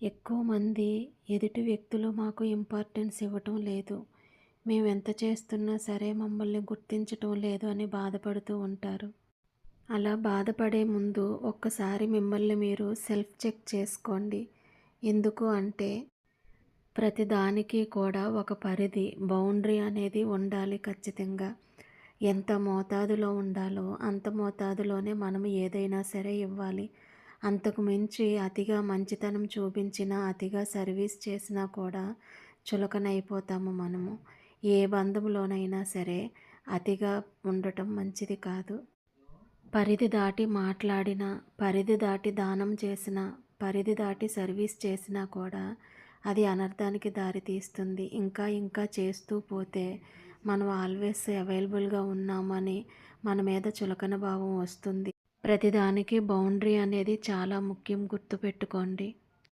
ఎక్కువ మంది ఎదుటి వ్యక్తులు మాకు ఇంపార్టెన్స్ ఇవ్వటం లేదు. మేము ఎంత చేస్తున్నా సరే మమ్మల్ని గుర్తించటం లేదు అని బాధపడుతూ ఉంటారు. అలా బాధపడే ముందు ఒక్కసారి మిమ్మల్ని మీరు సెల్ఫ్ చెక్ చేసుకోండి. ఎందుకు అంటే ప్రతిదానికి కూడా ఒక పరిధి బౌండరీ అనేది ఉండాలి ఖచ్చితంగా. ఎంత మోతాదులో ఉండాలో అంత మోతాదులోనే మనం ఏదైనా సరే ఇవ్వాలి. అంతకు మించి అతిగా మంచితనం చూపించినా అతిగా సర్వీస్ చేసినా కూడా చులకనైపోతాము మనము. ఏ బంధంలోనైనా సరే అతిగా ఉండటం మంచిది కాదు. పరిధి దాటి మాట్లాడిన పరిధి దాటి దానం చేసిన పరిధి దాటి సర్వీస్ చేసినా కూడా అది అనర్థానికి దారితీస్తుంది ఇంకా ఇంకా చేస్తూ పోతే మనం ఆల్వేస్ అవైలబుల్గా ఉన్నామని మన మీద చులకన భావం వస్తుంది. ప్రతిదానికి బౌండరీ అనేది చాలా ముఖ్యం గుర్తుపెట్టుకోండి.